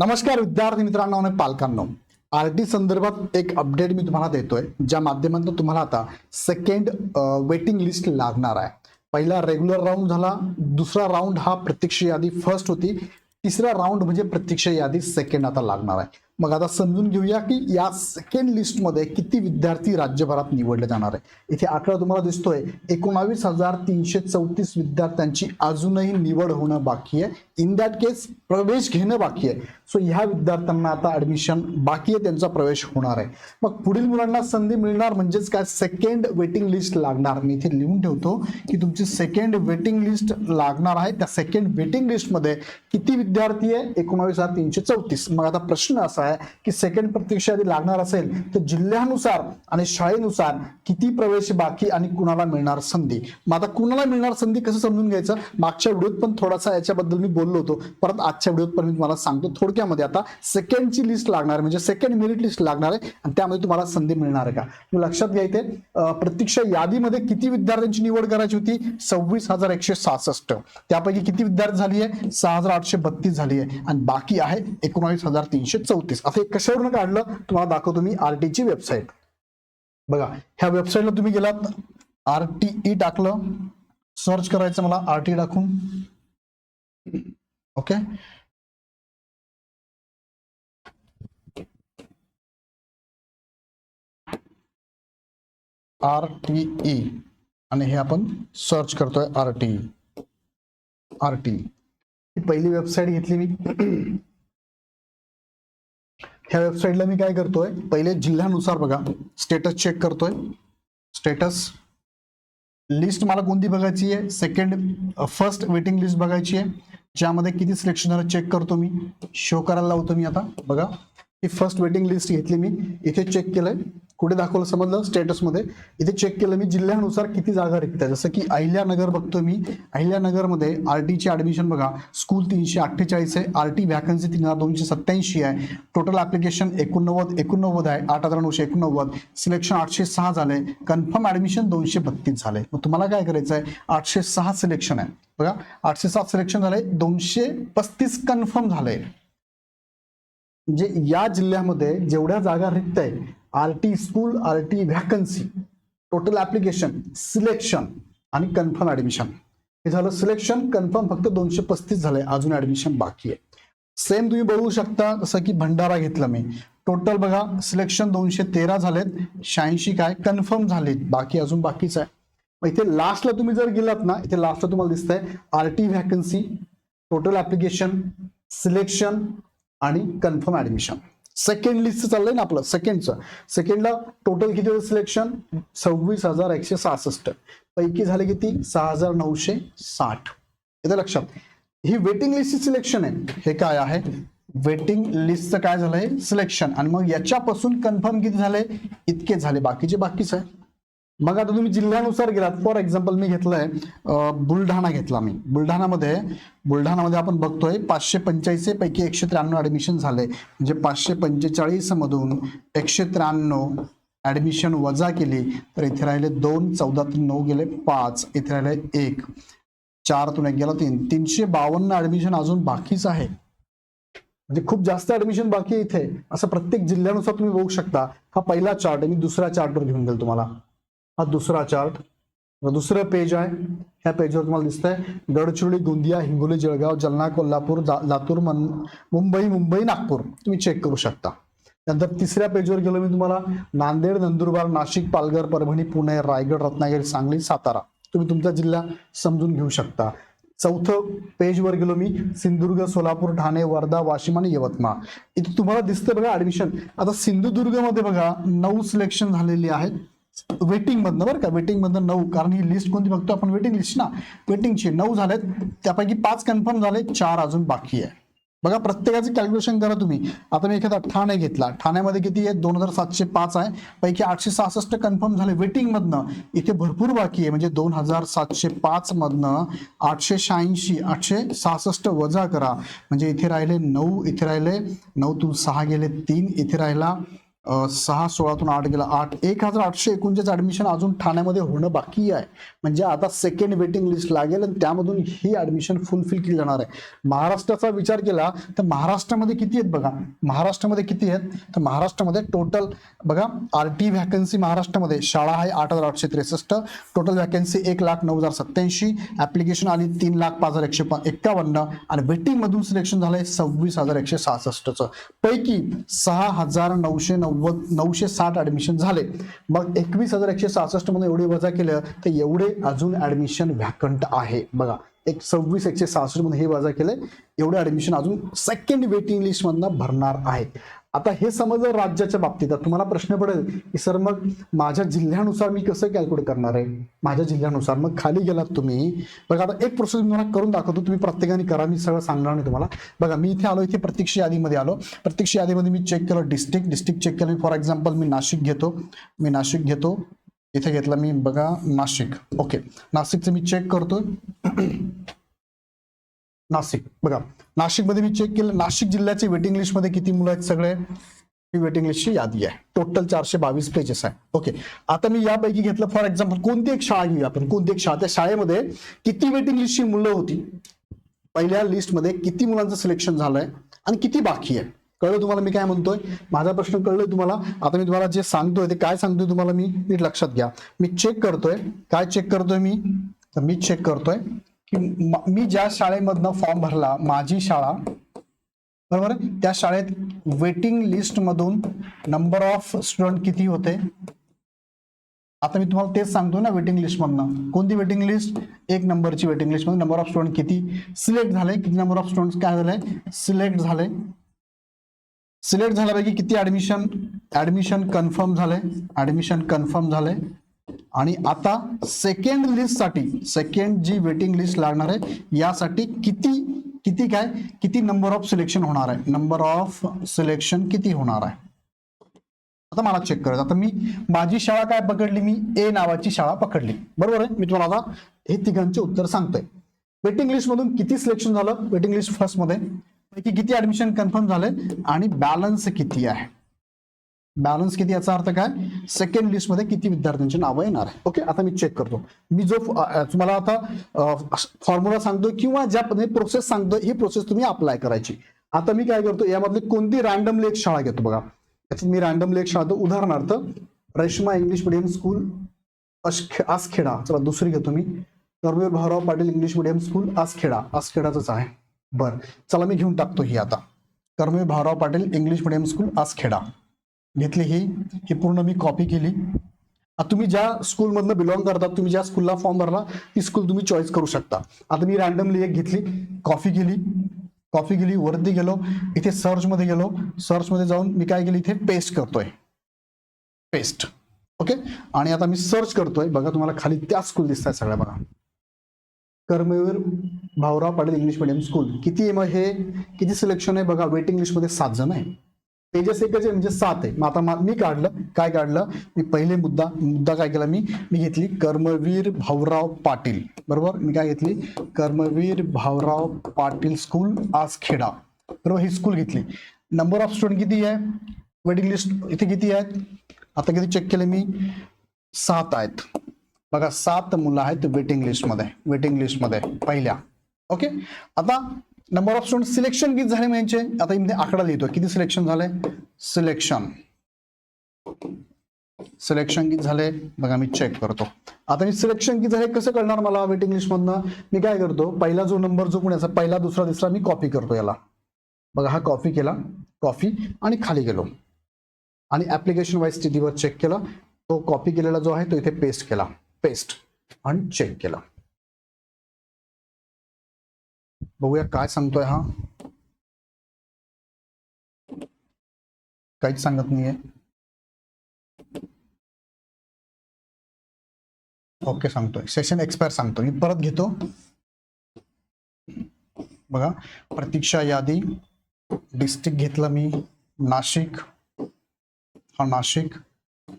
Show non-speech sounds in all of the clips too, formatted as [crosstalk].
नमस्कार विद्यार्थी मित्रांनो आणि पालकांनो. आर टी संदर्भात एक अपडेट मी तुम्हाला देतोय ज्या माध्यमातून तुम्हाला आता सेकंड वेटिंग लिस्ट लागणार आहे. पहिला रेग्युलर राऊंड झाला दुसरा राऊंड हा प्रत्यक्ष यादी फर्स्ट होती तिसरा राऊंड म्हणजे प्रत्यक्ष यादी सेकंड आता लागणार आहे. मग आता समजून घेऊया की या सेकंड लिस्टमध्ये किती विद्यार्थी राज्यभरात निवडले जाणार आहे इथे आकडा तुम्हाला दिसतोय एकोणावीस हजार तीनशे चौतीस विद्यार्थ्यांची अजूनही निवड होणं बाकी आहे. इन दॅट केस प्रवेश घेणं बाकी आहे. सो ह्या विद्यार्थ्यांना आता ऍडमिशन बाकी आहे त्यांचा प्रवेश होणार आहे. मग पुढील मुलांना संधी मिळणार म्हणजेच काय? सेकंड वेटिंग लिस्ट लागणार. मी इथे लिहून ठेवतो की तुमची सेकंड वेटिंग लिस्ट लागणार आहे. त्या सेकंड वेटिंग लिस्टमध्ये किती विद्यार्थी आहे? एकोणावीस हजार तीनशे चौतीस. मग आता प्रश्न असा आहे की सेकंड प्रत्यक्ष यादी लागणार असेल तर जिल्ह्यानुसार आणि शाळेनुसार किती प्रवेश बाकी आणि कुणाला मिळणार संधी? मग आता कुणाला मिळणार संधी कसं समजून घ्यायचं? मागच्या व्हिडिओत पण थोडासा याच्याबद्दल मी बोललो होतो. परत आजच्या व्हिडिओत पण मी तुम्हाला सांगतो थोडक्यामध्ये. आता सेकंडची लिस्ट लागणार आहे म्हणजे सेकंड मेरिट लिस्ट लागणार आहे आणि त्यामध्ये तुम्हाला संधी मिळणार आहे का? मग लक्षात घ्या इथे प्रत्यक्ष यादीमध्ये किती विद्यार्थ्यांची निवड करायची होती? सव्वीस हजार एकशे सहासष्ट. त्यापैकी किती विद्यार्थी झाली आहे? सहा हजार आठशे बत्तीस झाली आहे. आणि बाकी आहे एकोणावीस हजार तीनशे चौतीस. असं हे कशावरून काढलं? तुम्हाला दाखवतो मी आरटीची ची वेबसाईट बघा ह्या वेबसाईटला तुम्ही गेलात आर टी ई टाकलं सर्च करायचं मला आर टी टाकून. ओके? R T E. आणि हे आपण सर्च करतोय आर टी आर टी ही पहिली वेबसाईट घेतली मी. ह्या वेबसाईटला मी काय करतोय पहिले जिल्ह्यानुसार बघा. स्टेटस चेक करतोय. स्टेटस लिस्ट मला कोणती बघायची आहे? सेकंड फर्स्ट वेटिंग लिस्ट बघायची आहे. ज्यामध्ये किती सिलेक्शन झालं चेक करतो मी. शो करायला लावतो मी आता. बघा. ही फर्स्ट वेटिंग लिस्ट घेतली मी. इथे चेक केलंय. कुठे दाखवलं समजलं? स्टेटसमध्ये इथे चेक केलं मी जिल्ह्यानुसार किती जागा रिक्त आहे जसं की अहिल्यानगर बघतो मी. अहिल्यानगरमध्ये आर टीची ऍडमिशन बघा. स्कूल तीनशे अठ्ठेचाळीस आहे. आर टी व्हॅकन्सी तीन हजार दोनशे सत्याऐंशी आहे. टोटल ऍप्लिकेशन एकोणनव्वद एकोणनव्वद आहे. आठ हजार नऊशे एकोणनव्वद. सिलेक्शन आठशे सहा झाले. कन्फर्म ऍडमिशन दोनशे बत्तीस झाले. मग तुम्हाला काय करायचं आहे? आठशे सहा सिलेक्शन आहे. बघा. आठशे सात सिलेक्शन झाले. दोनशे पस्तीस कन्फर्म झाले. म्हणजे या जिल्ह्यामध्ये जेवढ्या जागा रिक्त आहे R T school R T vacancy total application selection आणि कन्फर्म ऍडमिशन हे झालं सिलेक्शन कन्फर्म फक्त दोनशे पस्तीस झालंय. अजून ऍडमिशन बाकी आहे. सेम तुम्ही बघू शकता जसं की भंडारा घेतला मी. टोटल बघा सिलेक्शन दोनशे तेरा झालेत. शहाऐंशी काय? कन्फर्म झालेत. बाकी अजून बाकीच आहे. मग इथे लास्टला तुम्ही जर गेलात ना इथे लास्टला तुम्हाला दिसतंय R T vacancy total application selection आणि कन्फर्म ऍडमिशन सेकंड लिस्ट चाललंय ना आपलं सेकंडचं सेकंडला टोटल किती होतं सिलेक्शन सव्वीस हजार एकशे सहासष्ट. पैकी झाले किती? सहा हजार नऊशे साठ. येतं लक्षात. ही वेटिंग लिस्टची सिलेक्शन आहे. हे काय आहे? वेटिंग लिस्टचं काय झालंय? सिलेक्शन आणि मग याच्यापासून कन्फर्म किती झाले इतके झाले. बाकीचे बाकीच आहे. मग आता तुम्ही जिल्ह्यानुसार गेलात. फॉर एक्झाम्पल मी घेतलंय बुलढाणा घेतला मी. बुलढाणामध्ये बुलढाणामध्ये आपण बघतोय पाचशे पंच्याऐंशी पैकी एकशे त्र्याण्णव ऍडमिशन झाले. म्हणजे पाचशे पंचेचाळीस मधून एकशे त्र्याण्णव ऍडमिशन वजा केली तर इथे राहिले दोन चौदातून नऊ गेले पाच. इथे राहिले एक. चारतून एक गेला तीन. तीनशे बावन्न ऍडमिशन अजून बाकीच आहे. म्हणजे खूप जास्त ऍडमिशन बाकी आहे इथे. असं प्रत्येक जिल्ह्यानुसार तुम्ही बघू शकता. हा पहिला चार्ट आहे. मी दुसऱ्या चार्टवर घेऊन गेलो तुम्हाला. हा दुसरा चार्ट दुसरं पेज आहे. ह्या पेजवर तुम्हाला दिसतंय. गडचिरोली गोंदिया हिंगोली जळगाव जालना कोल्हापूर लातूर मन मुंबई मुंबई नागपूर. तुम्ही चेक करू शकता. नंतर तिसऱ्या पेजवर गेलो मी तुम्हाला. नांदेड नंदुरबार नाशिक पालघर परभणी पुणे रायगड रत्नागिरी सांगली सातारा. तुम्ही तुमचा जिल्हा समजून घेऊ शकता. चौथं पेजवर गेलो मी. सिंधुदुर्ग सोलापूर ठाणे वर्धा वाशिम आणि यवतमाळ. इथे तुम्हाला दिसतं बघा ऍडमिशन आता सिंधुदुर्गमध्ये बघा नऊ सिलेक्शन झालेली आहेत. वेटिंग मधनं बरं का वेटिंग मधनं नऊ कारण ही लिस्ट कोणती बघतो आपण? वेटिंग लिस्ट ना? वेटिंगची नऊ झालेत त्यापैकी पाच कन्फर्म झाले चार अजून बाकी आहे. बघा प्रत्येकाचं कॅल्क्युलेशन करा तुम्ही. आता मी एखादा ठाणे घेतला. ठाण्यामध्ये किती आहे? दोन हजार सातशे पाच आहे. पैकी आठशे सहासष्ट कन्फर्म झाले वेटिंग मधनं. इथे भरपूर बाकी आहे. म्हणजे दोन हजार सातशे पाच मधनं आठशे शहाऐंशी आठशे सहासष्ट वजा करा. म्हणजे इथे राहिले नऊ इथे राहिले नऊ तू सहा गेले तीन इथे राहिला सहा सोळातून आठ गेला. आठ एक हजार आठशे एकोणचाळीस ॲडमिशन अजून ठाण्यामध्ये होणं बाकी आहे. म्हणजे आता सेकंड वेटिंग लिस्ट लागेल आणि त्यामधून ही ऍडमिशन फुलफिल केली जाणार आहे. महाराष्ट्राचा विचार केला तर महाराष्ट्रामध्ये किती आहेत बघा? महाराष्ट्रामध्ये किती आहेत? तर महाराष्ट्रामध्ये टोटल बघा आर टी व्हॅकन्सी महाराष्ट्रामध्ये शाळा आहे आठ हजार आठशे त्रेसष्ट टोटल व्हॅकन्सी एक लाख नऊ हजार सत्याऐंशी ऍप्लिकेशन आली तीन लाख पाच हजार एकशे एक्कावन्न आणि वेटिंगमधून सिलेक्शन झालंय सव्वीस हजार एकशे सहासष्टचं. पैकी सहा हजार नऊशे नव्वद नऊशे साठ ऍडमिशन झाले. मग एकवीस हजार एकशे सहासष्टमध्ये एवढी एवढे वजा केलं तर एवढे अजून ऍडमिशन व्हॅकंट आहे. बघा एक सव्वीस एकशे सहासष्टमध्ये हे वजा केलंय. एवढं ऍडमिशन अजून सेकंड वेटिंग लिस्ट मधनं भरणार आहे. आता हे समजलं राज्याच्या बाबतीत. तुम्हाला प्रश्न पडेल की सर मग माझ्या जिल्ह्यानुसार मी कसं कॅल्क्युलेट करणार आहे? माझ्या जिल्ह्यानुसार मग खाली गेलात तुम्ही. बघा आता एक प्रोसेस मी तुम्हाला करून दाखवतो. तुम्ही प्रत्येकाने करा. मी सगळं सांगणार नाही तुम्हाला. बघा मी इथे आलो इथे प्रत्यक्ष यादीमध्ये आलो. प्रत्यक्ष यादीमध्ये मी चेक केलं डिस्ट्रिक्ट डिस्ट्रिक्ट चेक केलं. फॉर एक्झाम्पल मी नाशिक घेतो. मी नाशिक घेतो. इथे घेतला मी बघा नाशिक. ओके. नाशिकचं मी चेक करतो [clears throat] नाशिक. बघा. नाशिकमध्ये मी चेक केलं. नाशिक जिल्ह्याचे वेटिंग लिस्टमध्ये किती मुलं आहेत सगळे? ही वेटिंग लिस्टची यादी आहे. टोटल चारशे बावीस पेजेस आहे. ओके. आता मी यापैकी घेतलं फॉर एक्झाम्पल कोणती एक शाळा घेऊया आपण? कोणती एक शाळा? त्या शाळेमध्ये किती वेटिंग लिस्टची मुलं होती? पहिल्या लिस्टमध्ये किती मुलांचं सिलेक्शन झालंय? आणि किती बाकी आहे? कळलं तुम्हाला मी काय म्हणतोय? माझा प्रश्न कळलं तुम्हाला? आता मी तुम्हाला जे सांगतोय ते काय सांगतोय तुम्हाला मी नीट लक्षात घ्या. मी चेक करतोय. काय चेक करतोय मी? तर मी चेक करतोय की मी ज्या शाळेमधनं फॉर्म भरला माझी शाळा बरोबर? आहे? त्या शाळेत वेटिंग लिस्ट मधून नंबर ऑफ स्टुडंट किती होते? आता मी तुम्हाला तेच सांगतो ना वेटिंग लिस्ट मधनं. कोणती वेटिंग लिस्ट एक नंबरची वेटिंग लिस्टमध्ये नंबर ऑफ स्टुडंट किती? सिलेक्ट झाले किती नंबर ऑफ स्टुडंट काय झाले सिलेक्ट झाले सिलेक्ट झाल्यापैकी किती ऍडमिशन ऍडमिशन कन्फर्म झाले ऍडमिशन कन्फर्म झाले आणि आता सेकंड लिस्टसाठी सेकंड जी वेटिंग लिस्ट लागणार आहे यासाठी किती किती काय? किती नंबर ऑफ सिलेक्शन होणार आहे? नंबर ऑफ सिलेक्शन किती होणार आहे? आता मला चेक करायचं. आता मी माझी शाळा काय पकडली? मी ए नावाची शाळा पकडली. बरोबर आहे? मी तुम्हाला आता हे तिघांचे उत्तर सांगतोय. वेटिंग लिस्ट मधून किती सिलेक्शन झालं? वेटिंग लिस्ट फर्स्टमध्ये. पैकी किती ऍडमिशन कन्फर्म झाले आणि बॅलन्स किती आहे? बॅलन्स किती याचा अर्थ काय? सेकंड लिस्टमध्ये किती विद्यार्थ्यांची नावं येणार आहे ओके आता मी चेक करतो. मी जो तुम्हाला आता फॉर्म्युला सांगतो किंवा ज्या पद्धतीने प्रोसेस सांगतो ही प्रोसेस तुम्ही अप्लाय करायची. आता मी काय करतो यामधली कोणती रॅन्डमली एक शाळा घेतो बघा. याच्यात मी रॅन्डमली एक शाळा उदाहरणार्थ Reshma English medium school Askheda. चला दुसरी घेतो मी. Karmaveer Bhaurao Patil English medium school Askheda. आसखेडाच आहे. बर चला मी घेऊन टाकतो ही आता. Karmaveer Bhaurao Patil English medium school Askheda. घेतली ही. ही पूर्ण मी कॉपी केली. आता तुम्ही ज्या स्कूलमधनं बिलॉंग करतात तुम्ही ज्या स्कूलला फॉर्म भरला ती स्कूल तुम्ही चॉईस करू शकता. आता मी रॅन्डमली एक घेतली. कॉफी केली. कॉफी केली वरती गेलो. इथे सर्चमध्ये गेलो. सर्चमध्ये जाऊन मी काय केली इथे पेस्ट करतोय. पेस्ट ओके आणि आता मी सर्च करतोय. बघा तुम्हाला खाली त्या स्कूल दिसत आहे सगळ्या बघा. Karmaveer Bhaurao Patil English medium school किती आहे मग हे? किती सिलेक्शन आहे? बघा वेटिंग लिस्टमध्ये सात जण आहे. तेजस एकच आहे म्हणजे सात आहे. मग आता मा- मी काढलं. काय काढलं? मी पहिले मुद्दा मुद्दा काय केला मी? मी घेतली कर्मवीर भाऊराव पाटील. बरोबर? मी काय घेतली? कर्मवीर भाऊराव पाटील स्कूल आसखेडा बरोबर? ही स्कूल घेतली. नंबर ऑफ स्टुडंट किती आहे? वेटिंग लिस्ट इथे किती आहेत? आता किती चेक केले मी? सात आहेत. बघा सात मुलं आहेत वेटिंग लिस्टमध्ये वेटिंग लिस्टमध्ये पहिल्या. ओके आता नंबर ऑफ स्टुडंट सिलेक्शन किती झाले म्हणजे? आता इथे आकडा लिहितो किती सिलेक्शन झाले? सिलेक्शन सिलेक्शन किती झाले? बघा मी चेक करतो. आता मी सिलेक्शन किती झाले? कसं कळणार मला वेटिंग लिस्ट मधनं? मी काय करतो? पहिला जो नंबर जो पुण्याचा पहिला दुसरा तिसरा मी कॉपी करतो याला. बघा हा कॉपी केला. कॉफी आणि खाली गेलो. आणि ऍप्लिकेशन वाईज स्थितीवर चेक केला. तो कॉपी केलेला जो आहे तो इथे पेस्ट केला. पेस्ट आणि चेक केला. बघूया काय सांगतोय हा. काहीच सांगत नाहीये. ओके सांगतोय. सेशन एक्सपायर सांगतो मी परत घेतो. बघा प्रतीक्षा यादी डिस्ट्रिक्ट घेतलं मी नाशिक. हा नाशिक.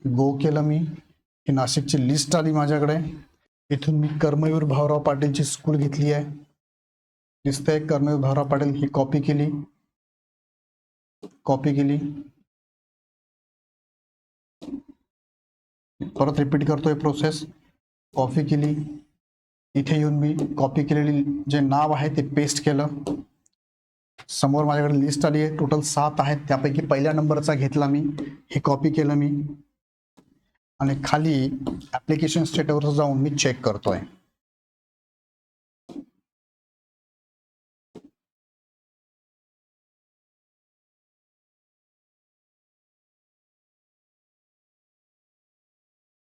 गो केलं मी. ही नाशिकची लिस्ट आली माझ्याकडे. इथून मी कर्मवीर भाऊराव पाटीलची स्कूल घेतली आहे. दिसतंय कर्मवीर भाऊराव पाटील ही कॉपी केली. कॉपी केली. परत रिपीट करतोय प्रोसेस कॉपी केली. इथे येऊन मी कॉपी केलेली जे नाव आहे ते पेस्ट केलं. समोर माझ्याकडे लिस्ट आली आहे. टोटल सात आहेत. त्यापैकी पहिल्या नंबरचा घेतला मी. हे कॉपी केलं मी. आणि खाली ऍप्लिकेशन स्टेटवर जाऊन मी चेक करतोय.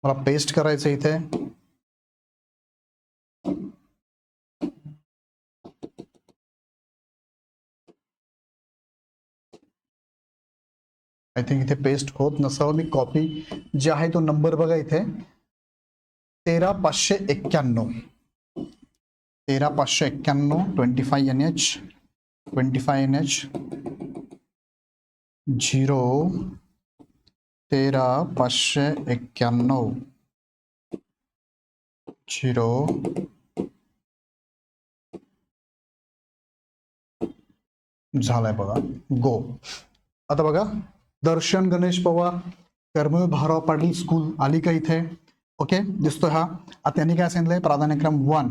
मला पेस्ट करायचं इथे. आय थिंक इथे पेस्ट होत नसावं. मी कॉपी जे आहे तो नंबर बघा इथे. तेरा पाचशे एक्क्याण्णव. तेरा पाचशे एक्क्याण्णव twenty five N H twenty five N H zero तेरा पाचशे एक्क्याण्णव. झिरो. झालाय बघा. गो आता बघा. दर्शन गणेश पवार कर्मवीर भाराव पाटील स्कूल आली का इथे? ओके दिसतोय हा. आता त्यांनी काय सांगितलंय? प्राधान्यक्रम one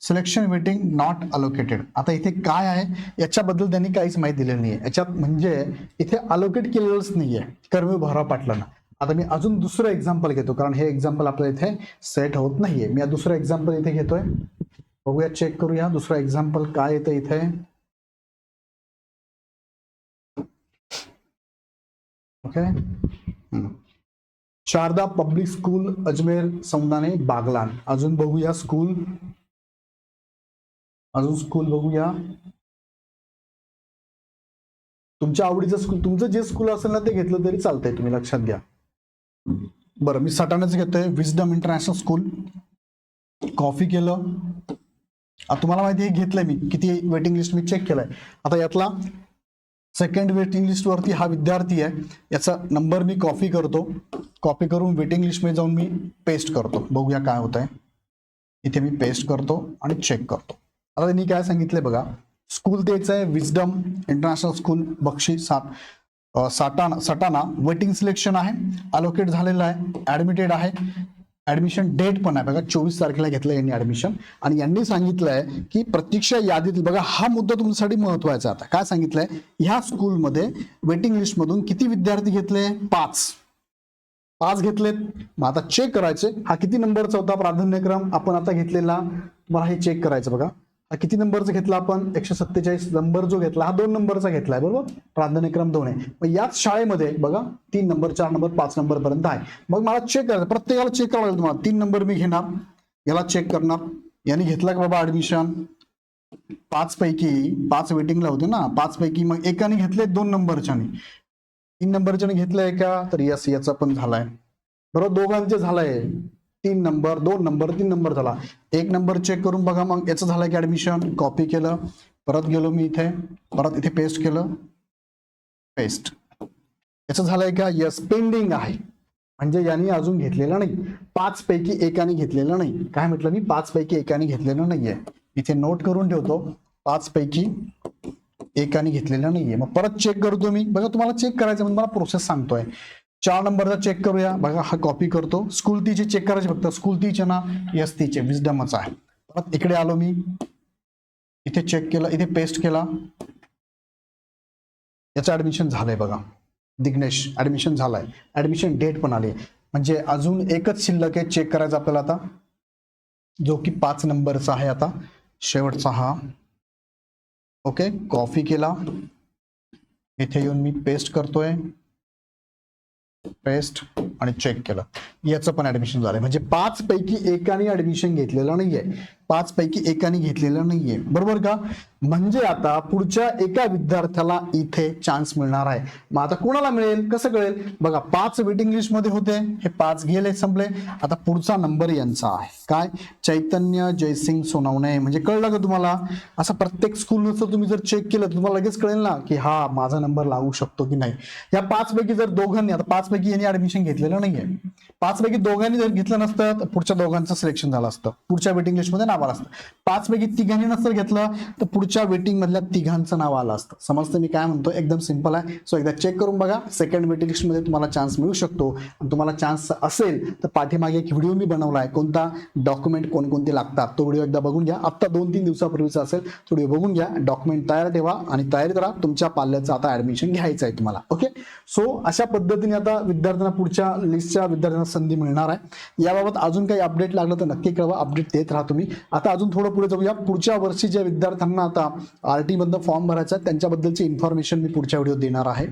selection waiting not allocated आता इथे काय आहे? याच्याबद्दल त्यांनी काहीच माहिती दिलेली नाहीये. याच्यात म्हणजे इथे अलोकेट केलेलंच नाहीये. कर्मी भाराव पाटलांना. आता मी अजून दुसरं एक्झाम्पल घेतो कारण हे एक्झाम्पल आपल्या इथे सेट होत नाहीये. मी दुसरं एक्झाम्पल इथे घेतोय. बघूया चेक करूया. दुसरं एक्झाम्पल काय येतं इथे? Okay Sharada public school Ajmer Saundane Baglan. अजून बघूया स्कूल अजून स्कूल बघूया. तुमच्या आवडीचं स्कूल तुमचं जे स्कूल असेल ना ते घेतलं तरी चालतंय तुम्ही लक्षात घ्या. बरं मी सटाण्याचं घेतोय. विजडम इंटरनॅशनल स्कूल कॉफी केलं. आता तुम्हाला माहिती आहे घेतलंय मी. किती वेटिंग लिस्ट मी चेक केलंय. आता यातला सेकंड वेटिंग लिस्ट वरती हा विद्यार्थी आहे. याचा नंबर मी कॉपी करतो. कॉपी करून वेटिंग लिस्टमध्ये जाऊन मी पेस्ट करतो. बघूया काय होत आहे इथे मी पेस्ट करतो आणि चेक करतो. आता त्यांनी काय सांगितलंय बघा. स्कूल द्यायचं आहे विजडम इंटरनॅशनल स्कूल बक्षी सात अं, सटाना वेटिंग सिलेक्शन आहे. अलोकेट झालेलं आहे. ऍडमिटेड आहे. ऍडमिशन डेट पण आहे. बघा चोवीस तारखेला घेतलं यांनी ऍडमिशन आणि यांनी सांगितलंय की प्रतीक्षा यादीतील बघा हा मुद्दा तुमच्यासाठी महत्त्वाचा आता काय सांगितलंय? ह्या स्कूलमध्ये वेटिंग लिस्ट मधून किती विद्यार्थी घेतले? पाच. पाच घेतलेत. मग आता चेक करायचे. हा किती नंबरचा होता प्राधान्यक्रम? आपण आता घेतलेला. मला हे चेक करायचं बघा. हा किती नंबरचा घेतला आपण? एकशे सत्तेचाळीस नंबर जो घेतला हा दोन नंबरचा घेतलाय बरोबर? प्राधान्यक्रम दोन आहे. मग याच शाळेमध्ये बघा तीन नंबर चार नंबर पाच नंबर पर्यंत आहे. मग मला चेक करायचं प्रत्येकाला चेक करावं लागेल तुम्हाला. तीन नंबर मी घेणार याला चेक करणार. यांनी घेतला का बाबा ऍडमिशन पाच पैकी पाच वेटिंगला होते ना. पाच पैकी मग एकाने घेतले दोन नंबरच्याने. तीन नंबरच्याने घेतलंय का? तर यस याचा पण झालाय. बरोबर? दोघांचे झालंय. तीन नंबर दोन नंबर तीन नंबर झाला. एक नंबर चेक करून बघा मग याचं झालंय की ऍडमिशन कॉपी केलं. परत गेलो मी इथे. परत इथे पेस्ट केलं. पेस्ट याचं झालंय का? यस पेंडिंग आहे. म्हणजे यांनी अजून घेतलेलं नाही. पाच पैकी एकाने घेतलेलं नाही. काय म्हटलं मी? पाच पैकी एकाने घेतलेलं नाहीये. इथे नोट करून ठेवतो. पाच पैकी एकाने घेतलेलं नाहीये. मग परत चेक करतो मी. बघा तुम्हाला चेक करायचं म्हणजे मला प्रोसेस सांगतोय. चार नंबरचा चेक करूया. बघा हा कॉपी करतो. स्कूल तीचे चेक करायचे फक्त. स्कूल तीचे ना यस तीचे विजडमच आहे. परत इकडे आलो मी. इथे चेक केलं इथे पेस्ट केला. याचं ऍडमिशन झालंय बघा. दिग्नेश ऍडमिशन झालाय. ऍडमिशन डेट पण आली. म्हणजे अजून एकच शिल्लक आहे चेक करायचं आपल्याला आता. जो की पाच नंबरचा आहे आता. शेवटचा हा. ओके कॉफी केला. इथे येऊन मी पेस्ट करतोय. पेस्ट आणि चेक केलं. याचं पण ऍडमिशन झालंय. म्हणजे पाच पैकी एकाने ऍडमिशन घेतलेलं नाहीये. पाच पैकी एकाने घेतलेलं नाहीये. बरोबर का? म्हणजे आता पुढच्या एका विद्यार्थ्याला इथे चान्स मिळणार आहे. मग आता कोणाला मिळेल? कसं कळेल? बघा पाच वेटिंग लिस्टमध्ये होते. हे पाच गेले संपले. आता पुढचा नंबर यांचा आहे. काय? चैतन्य जयसिंग सोनावणे. म्हणजे कळलं का तुम्हाला? असं प्रत्येक स्कूल तुम्ही जर चेक केलं तर तुम्हाला लगेच कळेल ना की हा माझा नंबर लागू शकतो की नाही. या पाच पैकी जर दोघांनी आता पाच पैकी यांनी ऍडमिशन घेतलेलं नाहीये. पाच पैकी दोघांनी जर घेतलं नसतं तर पुढच्या दोघांचं सिलेक्शन झालं असतं. पुढच्या वेटिंग लिस्टमध्ये नाव नाव आलं असतं. पाच पैकी तिघांनी नसतं घेतलं तर पुढच्या वेटिंग मधल्या तिघांचं नाव आलं असतं. समजतं मी काय म्हणतो एकदम सिंपल आहे. सो एकदा चेक करून बघा. सेकंड वेटिंग लिस्टमध्ये तुम्हाला चान्स मिळू शकतो. आणि तुम्हाला चान्स असेल तर पाठीमागे एक व्हिडिओ मी बनवला आहे कोणता? डॉक्युमेंट कोणकोणते लागतात. तो व्हिडिओ एकदा बघून घ्या. आत्ता दोन तीन दिवसापूर्वीचा असेल तो व्हिडिओ बघून घ्या. डॉक्युमेंट तयार ठेवा आणि तयारी करा. तुमच्या पाल्याचं आता ऍडमिशन घ्यायचं आहे तुम्हाला. ओके सो अशा पद्धतीने आता विद्यार्थ्यांना पुढच्या लिस्टच्या विद्यार्थ्यांना संधी मिळणार आहे. याबाबत अजून काही अपडेट लागलं तर नक्की कळवा. अपडेट देत राहा तुम्ही. आता अजून थोडं पुढे जाऊया. पुढच्या वर्षी ज्या विद्यार्थ्यांना आता आर टी मधनं फॉर्म भरायचा त्यांच्याबद्दलची इन्फॉर्मेशन मी पुढच्या व्हिडिओ देणार आहे.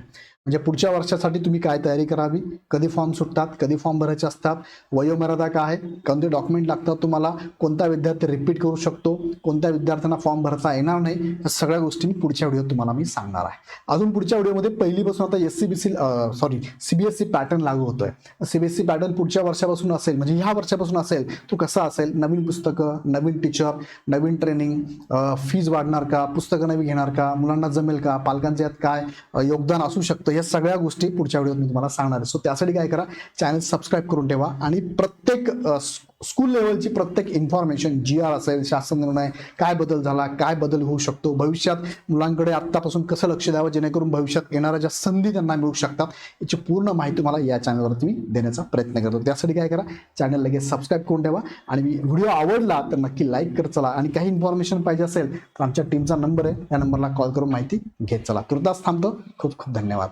म्हणजे पुढच्या वर्षासाठी तुम्ही काय तयारी करावी? कधी फॉर्म सुटतात कधी फॉर्म भरायचे असतात? वयोमर्यादा काय आहे? कोणते डॉक्युमेंट लागतात तुम्हाला? कोणता विद्यार्थी रिपीट करू शकतो? कोणत्या विद्यार्थ्यांना फॉर्म भरता येणार नाही? या सगळ्या गोष्टी मी पुढच्या व्हिडिओत तुम्हाला मी सांगणार आहे. अजून पुढच्या व्हिडिओमध्ये पहिलीपासून आता S C B C sorry CBSE pattern लागू होतोय. सीबीएसई पॅटर्न पुढच्या वर्षापासून असेल म्हणजे ह्या वर्षापासून असेल तो कसा असेल? नवीन पुस्तकं नवीन टीचर नवीन ट्रेनिंग फीज वाढणार का? पुस्तकं नवी घेणार का? मुलांना जमेल का? पालकांच्या यात काय योगदान असू शकतं? या सगळ्या गोष्टी पुढच्या व्हिडिओत मी तुम्हाला सांगणार आहे. सो त्यासाठी काय करा चॅनल सबस्क्राईब करून ठेवा आणि प्रत्येक स्कूल लेवलची प्रत्येक इन्फॉर्मेशन जी आर असेल शासन निर्णय काय बदल झाला काय बदल होऊ शकतो भविष्यात मुलांकडे आत्तापासून कसं लक्ष द्यावं जेणेकरून भविष्यात येणाऱ्या ज्या संधी त्यांना मिळू शकतात याची पूर्ण माहिती मला या चॅनलवरती मी देण्याचा प्रयत्न करतो. त्यासाठी काय करा चॅनल लगेच सबस्क्राईब करून ठेवा आणि व्हिडिओ आवडला तर नक्की लाईक करत चला. आणि काही इन्फॉर्मेशन पाहिजे असेल तर आमच्या टीमचा नंबर आहे या नंबरला कॉल करून माहिती घेत चला. तुर्तास थांबतो. खूप खूप धन्यवाद.